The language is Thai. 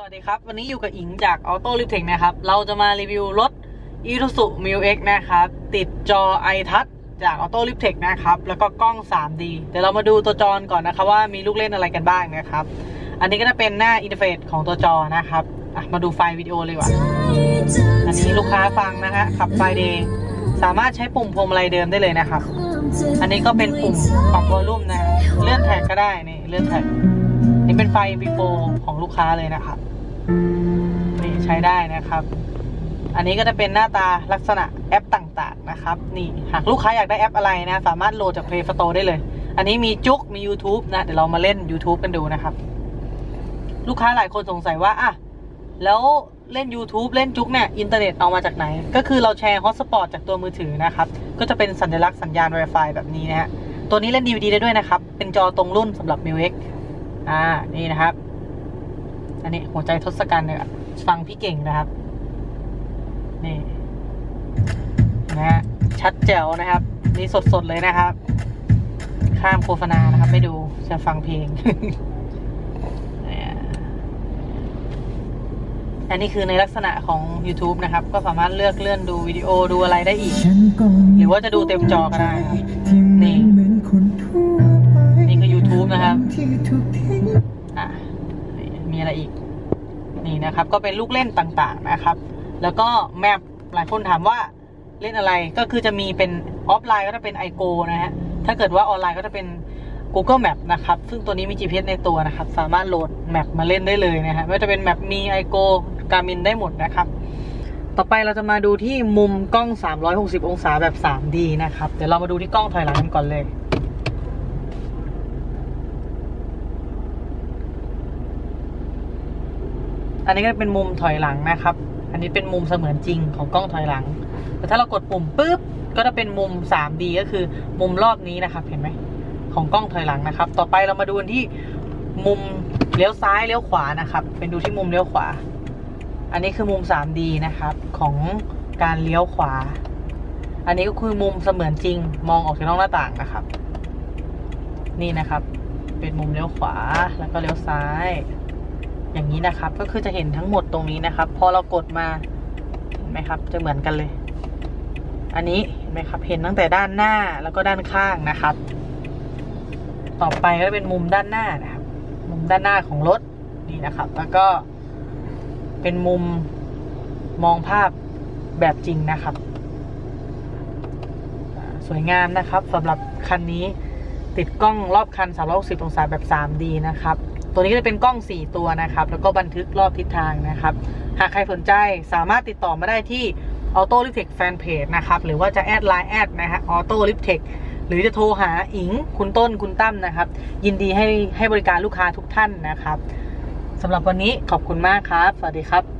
สวัสดีครับ วันนี้อยู่กับอิงจาก Auto l i f t e c h นะครับ เราจะมารีวิวรถ i r u s u m i l X นะครับ ติดจอ iTouch จาก Auto l i f t e c h นะครับ แล้วก็กล้อง 3D เดี๋ยวเรามาดูตัวจอก่อนนะครับ ว่ามีลูกเล่นอะไรกันบ้างนะครับ อันนี้ก็จะเป็นหน้าอินเทอร์เฟซของตัวจอนะครับ มาดูไฟล์วิดีโอเลยว่าอันนี้ลูกค้าฟังนะฮะขับไฟเดย์สามารถใช้ปุ่มพวงมาลัยเดิมได้เลยนะครับ อันนี้ก็เป็นปุ่มปรับวอลลุ่มนะฮะเลื่อนแท็กก็ได้นี่เลื่อนแท็กนี่เป็นไฟ before ของลูกค้าเลยนะครับ นี่ใช้ได้นะครับ อันนี้ก็จะเป็นหน้าตาลักษณะแอปต่างๆนะครับ นี่หากลูกค้าอยากได้แอปอะไรนะ สามารถโหลดจาก Play Store ได้เลย อันนี้มีจุกมี YouTube นะ เดี๋ยวเรามาเล่น YouTube กันดูนะครับ ลูกค้าหลายคนสงสัยว่าอะแล้วเล่น YouTube เล่นจุกเนี่ยอินเทอร์เน็ตเอามาจากไหน ก็คือเราแชร์ฮอตสปอตจากตัวมือถือนะครับ ก็จะเป็นสัญลักษณ์สัญญาณ Wi-Fi แบบนี้นะฮะตัวนี้เล่น DVD ได้ด้วยนะครับ เป็นจอตรงรุ่นสำหรับ m i u X อ่า นี่นะครับ อันนี้หัวใจทศกัณฐ์เนี่ยฟังพี่เก่งนะครับ นี่นะฮะชัดแจ๋วนะครับ นี่สดๆเลยนะครับ ข้ามโฆษณานะครับ ไม่ดูจะฟังเพลงอันนี้คือในลักษณะของ YouTube นะครับ ก็สามารถเลือกเลื่อนดูวิดีโอดูอะไรได้อีก หรือว่าจะดูเต็มจอก็ได้ครับ นี่ นี่คือ YouTube นะครับ มีอะไรอีก นี่นะครับ ก็เป็นลูกเล่นต่างๆนะครับ แล้วก็แมปหลายคนถามว่าเล่นอะไรก็คือจะมีเป็นออฟไลน์ก็จะเป็น i g o นะฮะ ถ้าเกิดว่าออนไลน์ก็จะเป็น Google Map นะครับ ซึ่งตัวนี้มี GPS ในตัวนะครับ สามารถโหลดแมปมาเล่นได้เลยนะฮะไม่ว่าจะเป็นแมปมี i g o Garmin ได้หมดนะครับ ต่อไปเราจะมาดูที่มุมกล้อง 360 องศาแบบ 3D นะครับ เดี๋ยวเรามาดูที่กล้องถอยหลังกันก่อนเลย อันนี้ก็เป็นมุมถอยหลังนะครับ อันนี้เป็นมุมเสมือนจริงของกล้องถอยหลัง แต่ถ้าเรากดปุ่มปุ๊บ ก็จะเป็นมุม 3D ก็คือมุมรอบนี้นะครับ เห็นไหมของกล้องถอยหลังนะครับ ต่อไปเรามาดูที่มุมเลี้ยวซ้ายเลี้ยวขวานะครับ เป็นดูที่มุมเลี้ยวขวา อันนี้คือมุม 3D นะครับของการเลี้ยวขวา อันนี้ก็คือมุมเสมือนจริง มองออกจากนอกหน้าต่างนะครับ นี่นะครับ เป็นมุมเลี้ยวขวาแล้วก็เลี้ยวซ้าย อย่างนี้นะครับ ก็คือจะเห็นทั้งหมดตรงนี้นะครับ พอเรากดมาเห็นไหมครับ จะเหมือนกันเลย อันนี้เห็นไหมครับ เห็นตั้งแต่ด้านหน้าแล้วก็ด้านข้างนะครับ ต่อไปก็เป็นมุมด้านหน้านะครับ มุมด้านหน้าของรถนี่นะครับ แล้วก็เป็นมุมมองภาพแบบจริงนะครับ สวยงามนะครับสำหรับคันนี้ติดกล้องรอบคัน 360 องศาแบบ 3D นะครับ ตัวนี้จะเป็นกล้อง 4 ตัวนะครับ แล้วก็บันทึกรอบทิศทางนะครับ หากใครสนใจสามารถติดต่อมาได้ที่ Auto l i p t e c h Fanpage นะครับ หรือว่าจะแอดไลน์แอดนะฮะ Auto l i f t e c h หรือจะโทรหาอิงคุณต้นคุณตั้มนะครับ ยินดีให้ให้บริการลูกค้าทุกท่านนะครับสำหรับวันนี้ขอบคุณมากครับ สวัสดีครับ